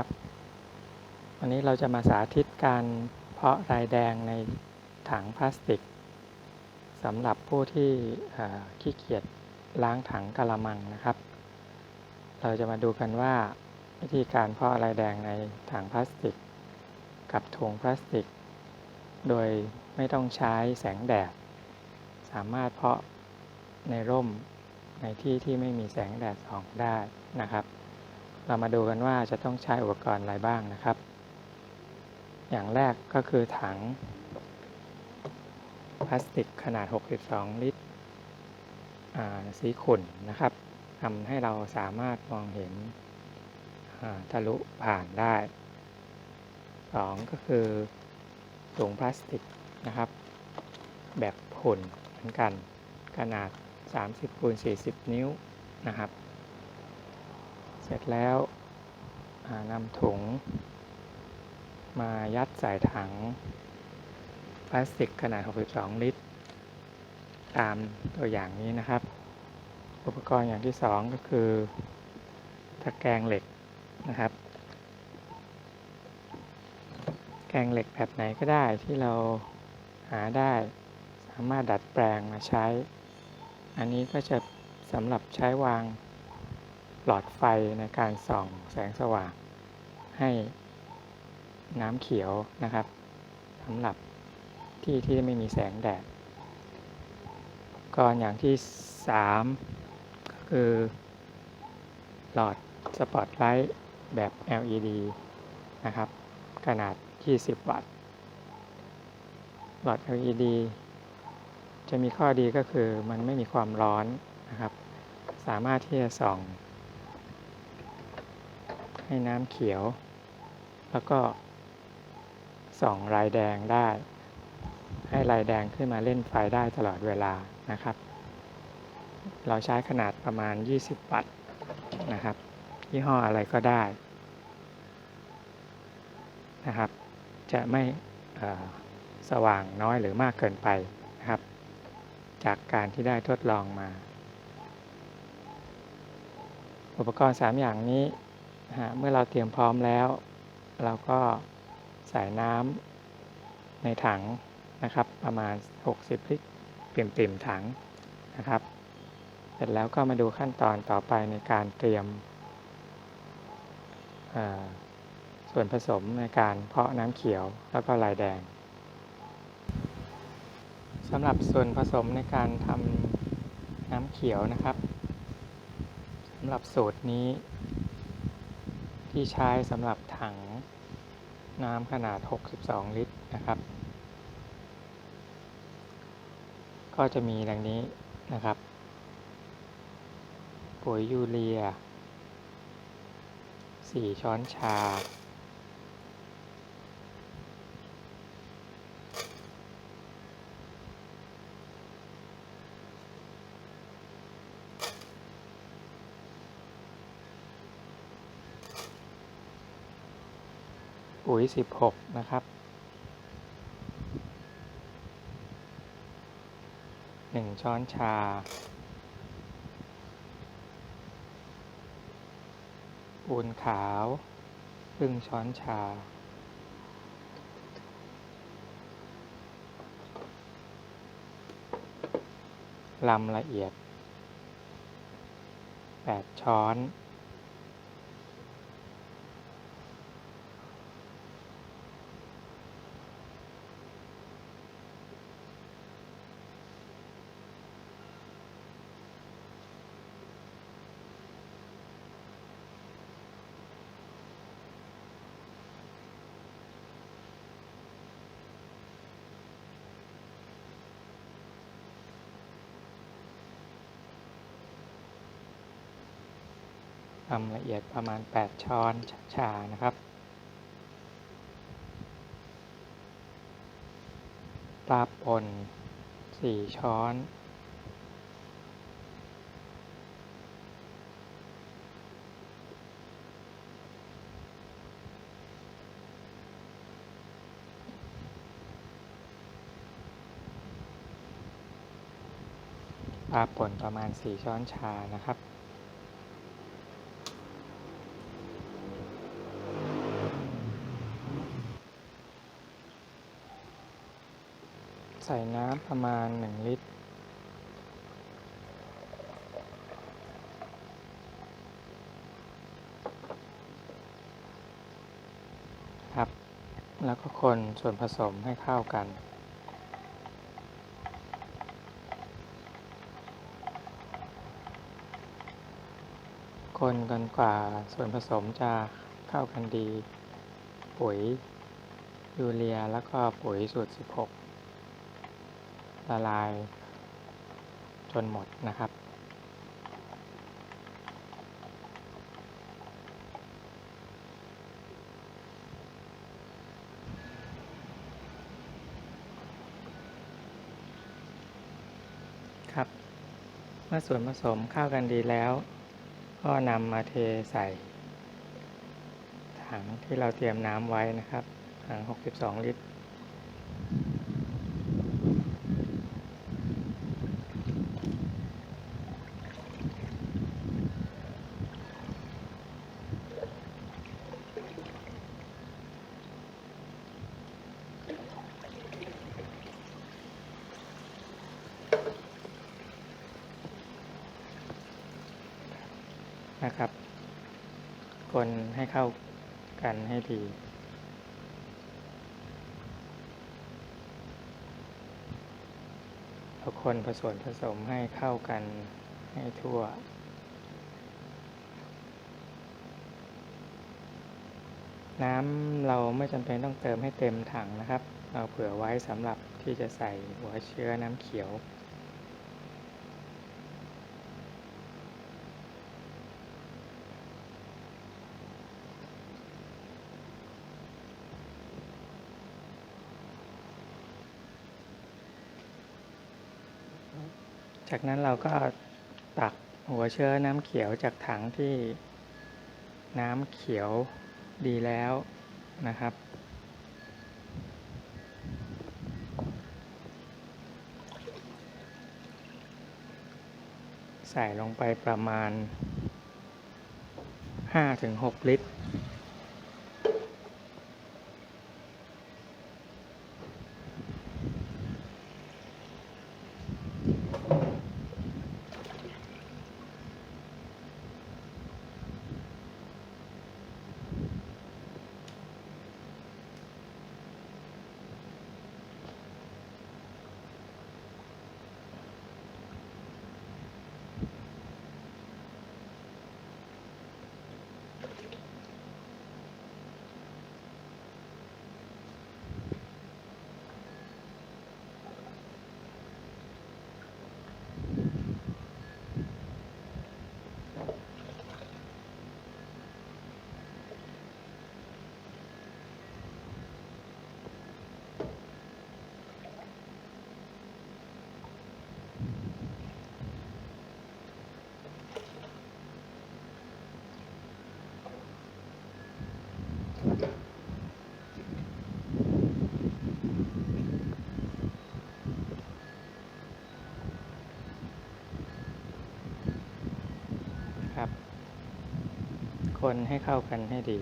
ครับ วันนี้เราจะมาสาธิตการเพาะรายแดงในถังพลาสติกสำหรับผู้ที่ขี้เกียจล้างถังกะละมังนะครับ เราจะมาดูกันว่าวิธีการเพาะรายแดงในถังพลาสติก กับถุงพลาสติก โดยไม่ต้องใช้แสงแดด สามารถเพาะในร่มในที่ที่ไม่มีแสงแดดส่องได้นะครับ เรามาดูกันว่าจะต้องใช้อุปกรณ์อะไรบ้างนะครับ อย่างแรกก็คือถัง พลาสติกขนาด 62 ลิตรสีขุ่นนะครับทำให้เราสามารถมองเห็นทะลุผ่านได้ 2 ก็คือถุงพลาสติกนะครับ แบบขุ่นเหมือนกัน ขนาด 30คูณ40 นิ้วนะครับ เสร็จแล้วนำถุง มายัดใส่ถัง พลาสติกขนาด 62 ลิตร ตามตัวอย่างนี้นะครับ อุปกรณ์อย่างที่สองก็คือตะแกรงเหล็กนะครับ แกรงเหล็กแบบไหนก็ได้ที่เราหาได้สามารถดัดแปลงมาใช้ อันนี้ก็จะสำหรับใช้วาง หลอดไฟในการส่องแสงสว่าง ให้น้ำเขียวนะครับสำหรับที่ที่ไม่มีแสงแดดก่อนอย่างที่สามก็คือ หลอดสปอตไลท์แบบ LED นะครับ ขนาด 20 วัตต์ หลอด LED จะมีข้อดีก็คือมันไม่มีความร้อนนะครับ สามารถที่จะส่อง ให้น้ำเขียว แล้วก็ส่องลายแดงได้ ให้ลายแดงขึ้นมาเล่นไฟได้ตลอดเวลานะครับ เราใช้ขนาดประมาณ 20 วัตต์นะครับยี่ห้ออะไรก็ได้นะครับ จะไม่สว่างน้อยหรือมากเกินไปนะครับ จากการที่ได้ทดลองมา อุปกรณ์ 3 อย่างนี้ เมื่อเราเตรียมพร้อมแล้ว เราก็ใส่น้ำในถังนะครับ ประมาณ 60 ลิตรเปี่มๆถังนะครับ เสร็จแล้วก็มาดูขั้นตอนต่อไปในการเตรียมส่วนผสมในการเพาะน้ำเขียวแล้วก็ลายแดงสำหรับส่วนผสมในการทำน้ำเขียวนะครับสำหรับสูตรนี้ ที่ใช้สำหรับถังน้ำขนาด 62 ลิตรนะครับ ก็จะมีดังนี้นะครับ ปุ๋ยยูเรีย 4 ช้อนชา ปุ๋ย 16 นะครับ 1 ช้อนชา ปูนขาวครึ่งช้อนชา ลำละเอียด 8 ช้อนำละเอียดประมาณ 8 ช้อนชานะครับ ปลาป่น 4 ช้อน ปลาป่นประมาณ 4 ช้อนชานะครับ ส่น้ำประมาณ 1 ลิตร ครับ แล้วก็คนส่วนผสมให้เข้ากันคนกันกว่าส่วนผสมจะเข้ากันดี ปุ๋ยยูเรียแล้วก็ปุ๋ยสูตร 16 ละลายจนหมดนะครับ ครับ เมื่อส่วนผสมเข้ากันดีแล้ว ก็นำมาเทใส่ ถังที่เราเตรียมน้ำไว้นะครับถัง 62 ลิตร นะครับ คนให้เข้ากันให้ดีเอาคนผสมผสมให้เข้ากันให้ทั่วน้ำเราไม่จำเป็นต้องเติมให้เต็มถังนะครับ เราเผื่อไว้สำหรับที่จะใส่หัวเชื้อน้ำเขียว จากนั้นเราก็ตักหัวเชื้อน้ำเขียวจากถังที่น้ำเขียวดีแล้วนะครับ ใส่ลงไปประมาณ 5-6 ลิตร ครับ คนให้เข้ากันให้ดี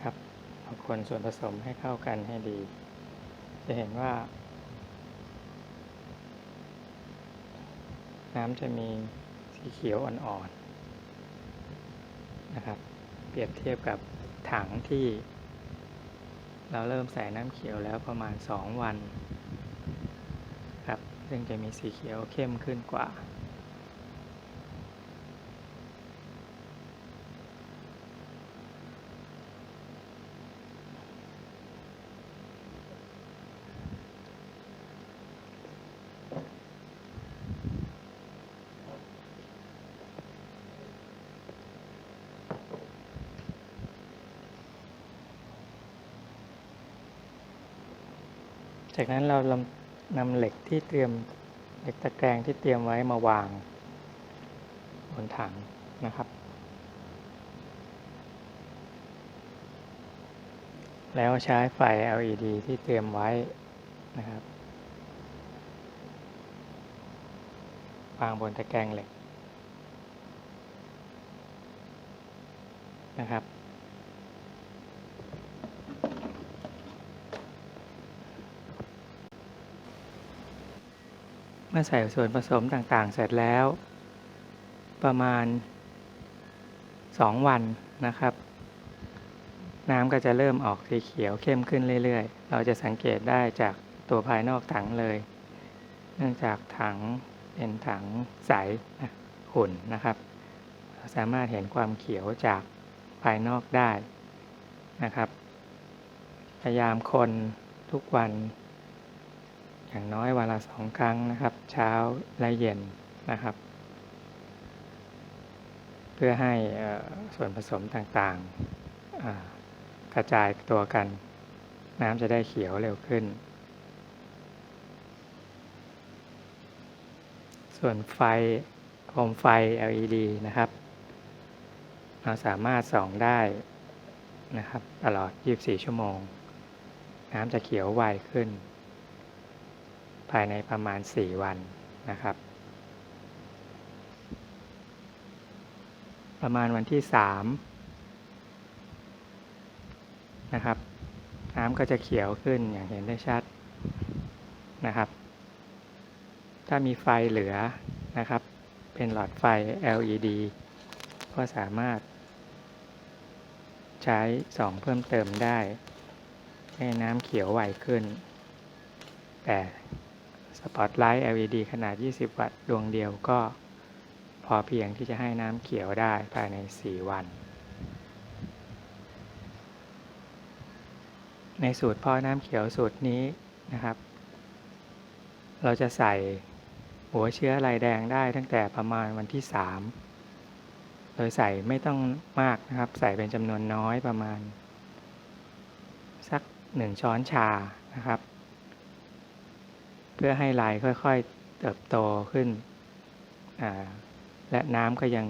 ครับเอาคนส่วนผสมให้เข้ากันให้ดี จะเห็นว่า น้ำจะมีสีเขียวอ่อนๆ นะครับ เปรียบเทียบกับถังที่ เราเริ่มใส่น้ำเขียวแล้วประมาณ 2 วันครับซึ่งจะมีสีเขียวเข้มขึ้นกว่า จากนั้นเรานำเหล็กที่เตรียมเหล็กตะแกรงที่เตรียมไว้มาวางบนถังนะครับ แล้วใช้ไฟ LED ที่เตรียมไว้นะครับวางบนตะแกรงเหล็กนะครับ เมื่อใส่ส่วนผสมต่างๆ เสร็จแล้ว ประมาณ 2 วันนะครับ น้ำก็จะเริ่มออกสีเขียวเข้มขึ้นเรื่อยๆ เราจะสังเกตได้จากตัวภายนอกถังเลย เนื่องจากถังเป็นถังใสนะขุ่นนะครับาสามารถเห็นความเขียวจากภายนอกได้นะครับ พยายามคนทุกวัน อย่างน้อยวันละสองครั้งนะครับ เช้าและเย็นนะครับ เพื่อให้ส่วนผสมต่างๆกระจายตัวกัน น้ำจะได้เขียวเร็วขึ้น ส่วนไฟโคมไฟ LED นะครับ เราสามารถส่องได้นะครับ ตลอด 24 ชั่วโมง น้ำจะเขียวไวขึ้น ภายในประมาณ 4 วันนะครับ ประมาณวันที่ 3 นะครับ น้ำก็จะเขียวขึ้นอย่างเห็นได้ชัดนะครับ ถ้ามีไฟเหลือนะครับ เป็นหลอดไฟ LED ก็สามารถ ใช้ส่องเพิ่มเติมได้ ให้น้ำเขียวไวขึ้น แต่ สปอตไลท์ LED ขนาด 20 วัตต์ดวงเดียวก็พอเพียงที่จะให้น้ำเขียวได้ภายใน 4 วัน ในสูตรพ่อน้ำเขียวสูตรนี้นะครับ เราจะใส่หัวเชื้อลายแดงได้ตั้งแต่ประมาณวันที่ 3 โดยใส่ไม่ต้องมากนะครับ ใส่เป็นจำนวนน้อยประมาณ สัก 1 ช้อนชานะครับ พื่อให้ลายค่อยๆเติบโตขึ้น และน้ำก็ยัง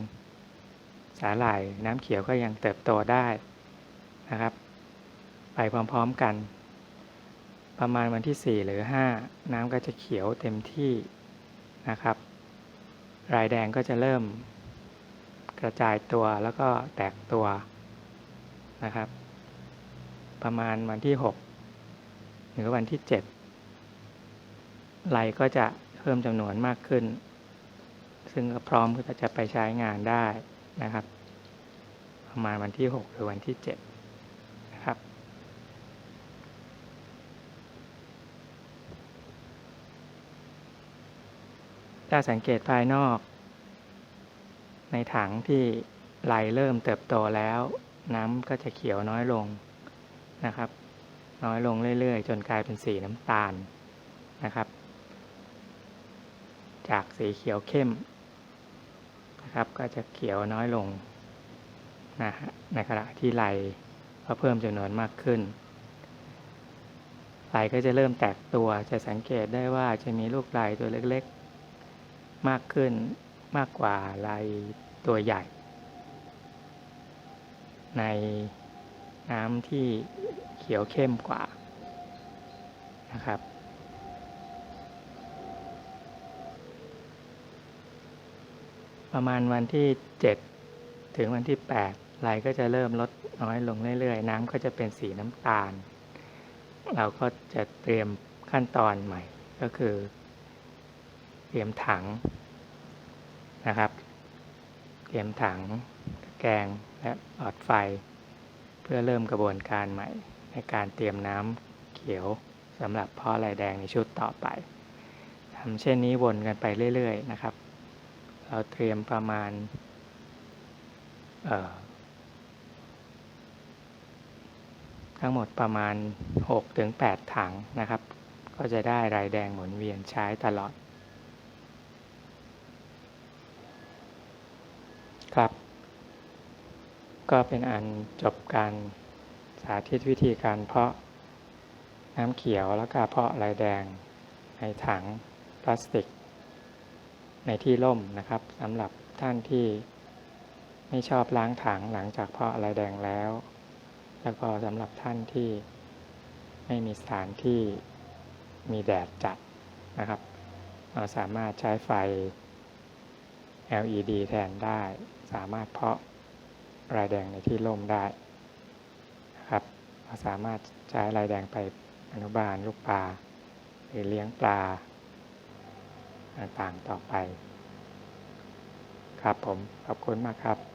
สาหร่ายน้ำเขียวก็ยังเติบโตได้นะครับ ไปพร้อมๆกัน ประมาณวันที่ 4 หรือ 5 น้ำก็จะเขียวเต็มที่นะครับลายแดงก็จะเริ่มกระจายตัวแล้วก็แตกตัวนะครับ ประมาณวันที่ 6 หรือวันที่ 7 ลายก็จะเพิ่มจำนวนมากขึ้น ซึ่งพร้อมที่จะไปใช้งานได้นะครับ ประมาณวันที่ 6 หรือวันที่ 7 นะครับ ถ้าสังเกตภายนอก ในถังที่ไหลเริ่มเติบโตแล้ว น้ำก็จะเขียวน้อยลงนะครับ น้อยลงเรื่อยๆ จนกลายเป็นสีน้ำตาลนะครับ จากสีเขียวเข้มนะครับ ก็จะเขียวน้อยลงนะฮะในขณะที่ไหลก็เพิ่มจำนวนมากขึ้นไหลก็จะเริ่มแตกตัวจะสังเกตได้ว่าจะมีลูกไหลตัวเล็กๆ มากขึ้นมากกว่าไหลตัวใหญ่ ในน้ำที่เขียวเข้มกว่านะครับ ประมาณวันที่ 7 ถึงวันที่8ไหลก็จะเริ่มลดน้อยลงเรื่อยๆ น้ำก็จะเป็นสีน้ำตาล เราก็จะเตรียมขั้นตอนใหม่ก็คือ เตรียมถังนะครับ เตรียมถังแกงและหลอดไฟ เพื่อเริ่มกระบวนการใหม่ ในการเตรียมน้ำเขียวสำหรับเพาะลายแดงในชุดต่อไปทำเช่นนี้วนกันไปเรื่อย ๆ นะครับ เราเตรียมประมาณทั้งหมดประมาณ 6-8ถังนะครับ ก็จะได้ลายแดงหมุนเวียนใช้ตลอด ครับ ก็เป็นอันจบการสาธิตวิธีการเพาะน้ำเขียวแล้วก็เพาะลายแดงในถังพลาสติก ในที่ร่มนะครับสำหรับท่านที่ไม่ชอบล้างถังหลังจากเพาะอะไรแดงแล้ว แล้วก็สำหรับท่านที่ไม่มีสถานที่มีแดดจัดนะครับ เราสามารถใช้ไฟ LED แทนได้ สามารถเพาะลายแดงในที่ร่มได้นะครับเราสามารถใช้ลายแดงไปอนุบาลลูกปลาหรือเลี้ยงปลา ต่างๆต่อไป ครับผม ขอบคุณมากครับ